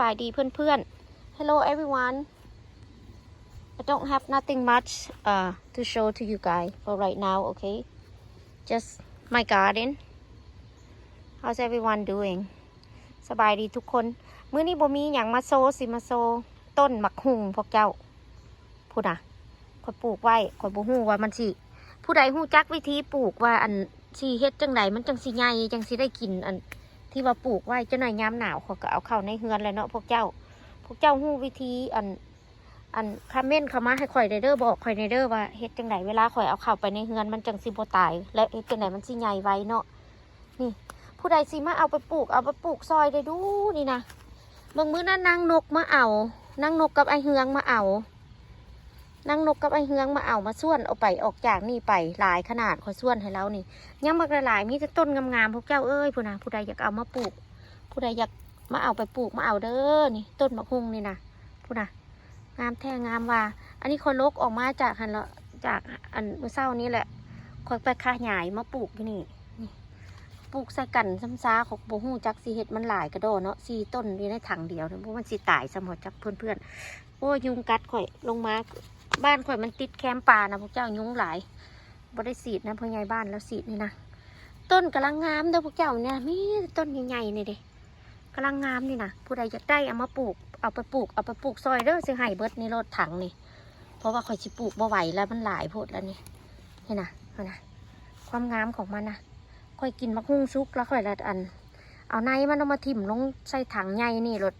บายดีเพื่อนๆ Hello everyone I don't have nothing much uh, to show to you guys for right now okay just my garden how's everyone doing สบายดีทุกคน มื้อนี้บ่มีอย่างมาโซสิมาโซ ต้นมักหุงพวกเจ้าพูดนะขอยปลูกไว้ข่อยบ่ฮู้ว่ามันสิ ผู้ใดฮู้จักวิธีปลูกว่าอันสิเฮ็ดจังไดมันจังสิใหญ่จังสิได้กินอัน ที่ว่าปลูกไว้เจ้าหน่อยยามหนาวเขาก็เอาเข้าในเฮือนแล้วเนาะพวกเจ้า พวกเจ้าฮู้วิธีอัน อันคาเมนต์เข้ามาให้ข่อยได้เด้อบอกข่อยได้เด้อว่าเฮ็ดจังไดเวลาข่อยเอาเข้าไปในเฮือนมันจังสิบ่ตาย และเฮ็ดจังไดมันสิใหญ่ไว้เนาะนี่ ผู้ใดสิมาเอาไปปลูกเอาไปปลูกซอยได้ดูนี่นะบางมื้อนั้นนางนกมาเอานางนกกับไอเฮืองมาเอา นางนกกับไอเฮืองมาเอามาส่วนเอาไปออกจากนี่ไปหลายขนาดขอยส่วนให้แล้วนี่ยังมากระหลายมีแต่ต้นงามๆพวกเจ้าเอ้ยผู้นะผู้ใดอยากเอามาปลูก ผู้ใดอยากมาเอาไปปลูกมาเอาเด้อนี่ต้นมะฮุงนี่นะผู้นะงามแท้งามว่า อันนี้คอยลกออกมาจากหันละจากอันเมื่อเช้านี้แหละคอยไปขยายมาปลูกที่นี่นี่ปลูกใส่กันซ้ำซาของโบหูจักสีเห็ดมันหลายกระโดดเนาะสีต้นอยู่ในถังเดียวเนี่ยเพราะมันสีตายสมหดจักเพื่อนๆโอ้ยยุงกัดข่อยลงมา บ้านข่อยมันติดแคมป์ป่านะพวกเจ้ายุงหลายบ่ได้สีดนะพ่อใหญ่บ้านแล้วสีดนี่นะต้นกำลังงามเด้อพวกเจ้าเนี่ยมีต้นใหญ่ๆนี่เด้กำลังงามนี่นะผู้ใดอยากได้เอามาปลูกเอาไปปลูกเอาไปปลูกซอยเด้อสิให้เบิดในรถถังนี่ เพราะว่าข่อยสิปลูกบ่ไหวแล้วมันหลายโพดแล้วนี่นี่นะนะความงามของมันนะข่อยกินมะฮุ่งซุกแล้วข่อยละอัน เอาในมันเอามาถิ่มลงใส่ถังใหญ่นี่รถ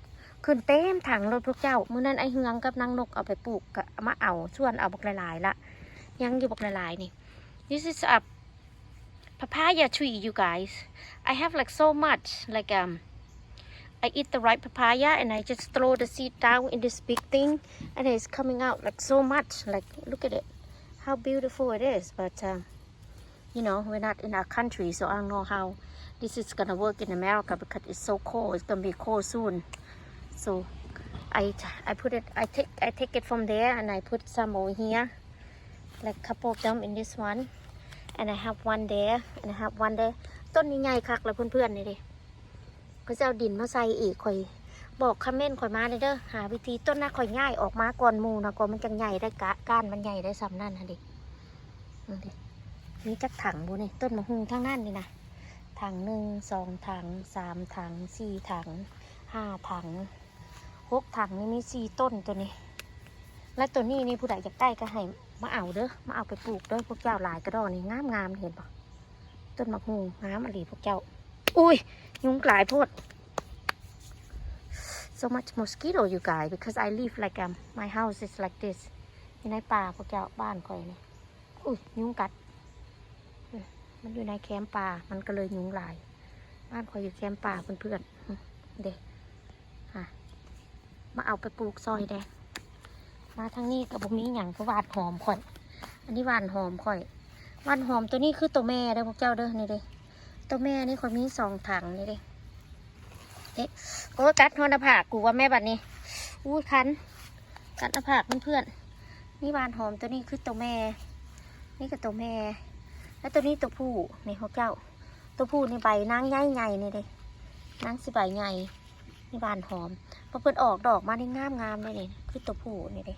ขึ้นเต็มถังรถพวกเจ้ามื้อนั้นไอเฮืองกับนางนกเอาไปปลูกก็มาเอาส่วนเอาบักหลายๆละยังอยู่บักหลายๆนี่ This is a papaya tree, you guys. I have like so much. Like um, I eat the ripe papaya and I just throw the seed down in this big thing, and it's coming out like so much. Like look at it, how beautiful it is. But um, you know, we're not in our country, so I don't know how this is gonna work in America because it's so cold. It's gonna be cold soon. So I I put it. I take I take it from there and I put some over here like couple of them in this one and I have one there and I have one there ต้นนี้ใหญ่คักแล้วเพื่อนๆนี่ดิก็จะเอาดินมาใส่อีกข่อยบอกคอมเมนต์ข่อยมาเลยเด้อหาวิธีต้นน่าข่อยง่ายออกมาก่อนมูนะก่อนมันจังใหญ่ได้กะก้านมันใหญ่ได้ซ้ำนั่นนะดินั่นดินี่จักถังบุนี่ต้นมะฮุงทั้งนั้นนี่นะถังหนึ่งสองถังสามถังสี่ถังห้าถัง กถังนี่มีสี่ต้นตัวนี้ และตัวนี้นี่ผู้ใดอยากได้ก็ให้มาเอาเด้อมาเอาไปปลูกเด้อพวกเจ้าหลายกระดอนนี่งามงามเห็นปะต้นมะฮูงามอหลีพวกเจ้า อุ้ย ยุงกลายโพด so much mosquito you guys because I live like um my house is like this อยู่ในป่าพวกเจ้าบ้านคอยนี่อุ้ย ยุงกัด มันอยู่ในแคมป์ป่ามันก็เลยยุงหลาย บ้านคอยอยู่แคมป์ป่าเพื่อนๆเด็กฮะ มาเอาไปปลูกซอยแดงมาทางนี้กับบุมีหยังก็หวานหอมข่อย อันนี้หวานหอมข่อยหวานหอมตัวนี้คือตัวแม่เด้อพวกเจ้าเด้อนี่เด้ตัวแม่นี่ข่อยมีสองถังนี่เด้เอ๊ะโอ้กัดหอนาผากกูว่าแม่บัดนี้อู้คันกัดหน้าผากเพื่อนๆนี่หวานหอมตัวนี้คือตัวแม่ นี่ก็ตัวแม่ แล้วตัวนี้ตัวผู้นี่พวกเจ้า ตัวผู้นี่ใบนางใหญ่ใหญ่นี่เด้นางสิใบใหญ่นี่หวานหอม พอเพิ่นออกดอกมาได้งามงามเลยนี่คือตัวผู้นี่เด้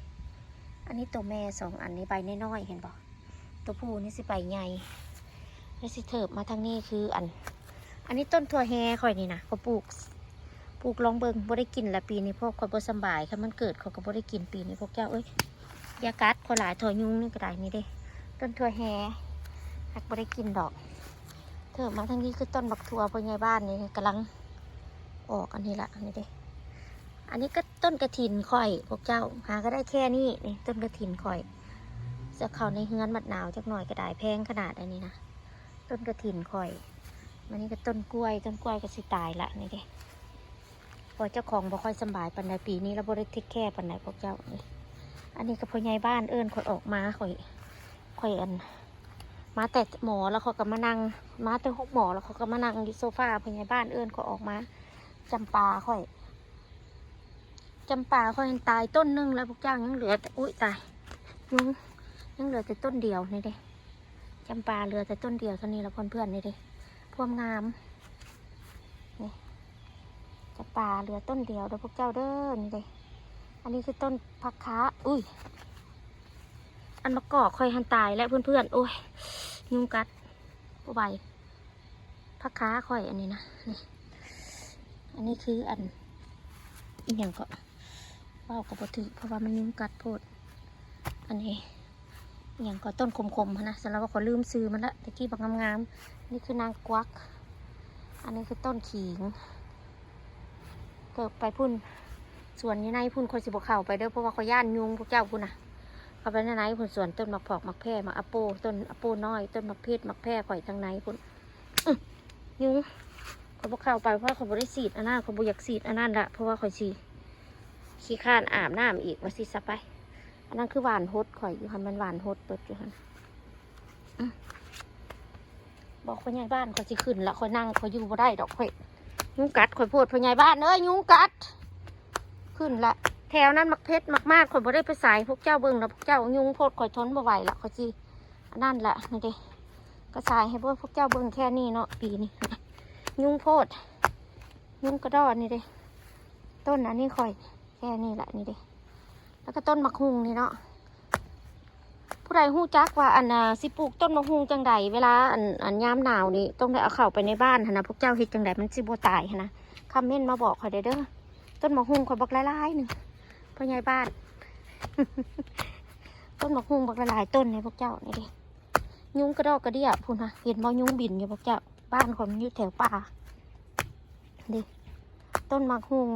อันนี้ตัวแม่สองอันนี้ใบน้อยๆเห็นปะตัวผู้นี่สิใบใหญ่แล้วสิเถิบมาทางนี้คืออัน อันนี้ต้นถั่วแฮข่อยนี่นะเขาปลูก ปลูกลองเบิงบ่ได้กินละปีนี้พวกเขาบ่สบายค่ะมันเกิดเขาก็บ่ได้กินปีนี้พวกเจ้าเอ้ยยากัดขอหลายถั่วยุงนี่ก็ได้นี่เด้ต้นถั่วแฮหักบ่ได้กินดอก เถิบมาทางนี้คือต้นบักถั่วพ่อใหญ่บ้านนี่กำลังออกอันนี้ละนี่เด้ อันนี้ก็ต้นกระถินข่อยพวกเจ้า หาก็ได้แค่นี้นี่ต้นกระถินข่อยจะเข้าในเฮือนมัดหนาวจักหน่อยก็ได้แพงขนาดอันนี้นะต้นกระถินข่อยมันนี่ก็ต้นกล้วยต้นกล้วยก็สิตายละนี่เด้พอเจ้าของบ่ค่อยสบายปันใดปีนี้เราบ่ได้เทคแค่ปันใดพวกเจ้านี่อันนี้ก็พ่อใหญ่บ้านเอิ้นข่อยออกมาข่อยข่อยอัน มาแต่หมอแล้วเขาก็มานั่งมาแต่หกหมอแล้วเขาก็มานั่งอยู่โซฟาพ่อใหญ่บ้านเอิ้นข่อยออกมาจำปาข่อย จำปาเขายังตายต้นหนึงแล้วพวกเจ้ายังเหลือแต่อุ้ยตายยุงยังเหลือแต่ต้นเดียวนี่เด้จำปาเหลือแต่ต้นเดียวเท่านี้แล้วเพื่อนๆนี่เด้พวมงามนี่จะป่าเหลือต้นเดียวเดี๋ยวพวกเจ้าเดินเลยอันนี้คือต้นพักค้าอุ้ยอันมะกอกคอยหันตายแล้วเพื่อนๆโอ้ยยุงกัดปไหวพักค้าคอยอันนี้นะนี่อันนี้คืออันอีกอย่างก็ ว่าวกับบถือเพราะว่ามันยุงกัดโพด อันนี้อย่างก็ต้นคมๆนะสำหรับว่าขอลืมซื้อมันละตะกี้บักงามๆนี่คือนางกวัก อันนี้คือต้นขิงเกิดไปพุ่นส่วนนี้ในพุ่นคนสิบเข้าไปเด้อเพราะว่าเขาย่านยุงพวกเจ้าพุ่นนะเขาไปในในพุ่นส่วนต้นมักผอกมักแพร่มักอโปต้นอโปน้อย ต้นมักเพชรมักแพร่ข่อยทางในพุ่นยุงเขาบอกเข้าไปเพราะเขาบริสีดอันนั้นเขาบอยากสีดอันนั้นละเพราะว่าข่อยสี ขี้ข้านอาบน้ำอีกว่าสิซะไป อันนั้นคือหวานฮดข่อยอยู่หันมันหวานฮดเปิดอยู่หันบอกพ่อใหญ่บ้านข่อยสิขึ้นละข่อยนั่งข่อยอยู่บ่ได้ดอกข่อยยุงกัดข่อยโพดพ่อใหญ่บ้านเอ้ยยุงกัด ขึ้นละแถวนั้นมักเพชรมักมากข่อยบ่ได้ไปสายพวกเจ้าเบิ่งแล้วพวกเจ้ายุงโพดข่อยทนบ่ไหวละข่อยสิอันนั่นละนี่เด้ก็สายให้พวกพวกเจ้าเบิ่งแค่นี้เนาะปีนี้ยุงโพด ยุงกระดอนนี่เด้ต้นอันนี้ข่อย แค่นี้แหละนี่เด้แล้วก็ต้นมะฮุงนี่เนาะผู้ใดหู้จักว่าอันสิปลูกต้นมะฮุงจังใดเวลาอันอันยามหนาวนี่ต้องได้เอาเข้าไปในบ้านนะพวกเจ้าเฮ็ดจังใดมันสิบ่ตายนะคอมเมนต์มาบอกข่อยได้เด้อต้นมะฮุงขอยบักหลายๆหนึ่งพ่อใหญ่บ้าน ต้นมะฮุงบักหลายๆต้นในพวกเจ้านี่เดิยุงกระดอกกระเดียพูนนะเห็นบ่ยุ้งบินอยู่พวกเจ้าบ้านขอยมันอยู่แถวป่าดิต้นมะฮุง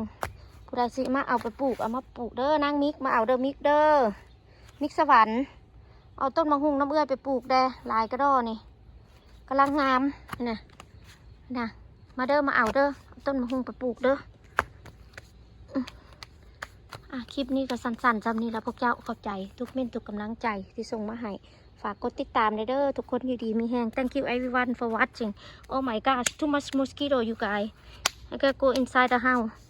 ผู้ใดสิมาเอาไปปลูกเอามาปลูกเด้อนางมิกมาเอาเด้อมิกเด้อมิกสวรรค์ เอาต้นมะฮุงน้ำเอื้อยไปปลูกเด้อลายกระดอนี่กำลังงามนี่นะนะมาเด้อมาเอาเด้อเอาต้นมะฮุงไปปลูกเด้ออะคลิปนี้ก็สั้นๆจำนี้แล้วพวกเจ้าขอบใจ ทุกเม่นทุกกำลังใจที่ส่งมาให้ฝากกดติดตามเด้อทุกคนอยู่ดีมีแหง thank you everyone for watching oh my gosh too much mosquito you guys I gotta go inside the house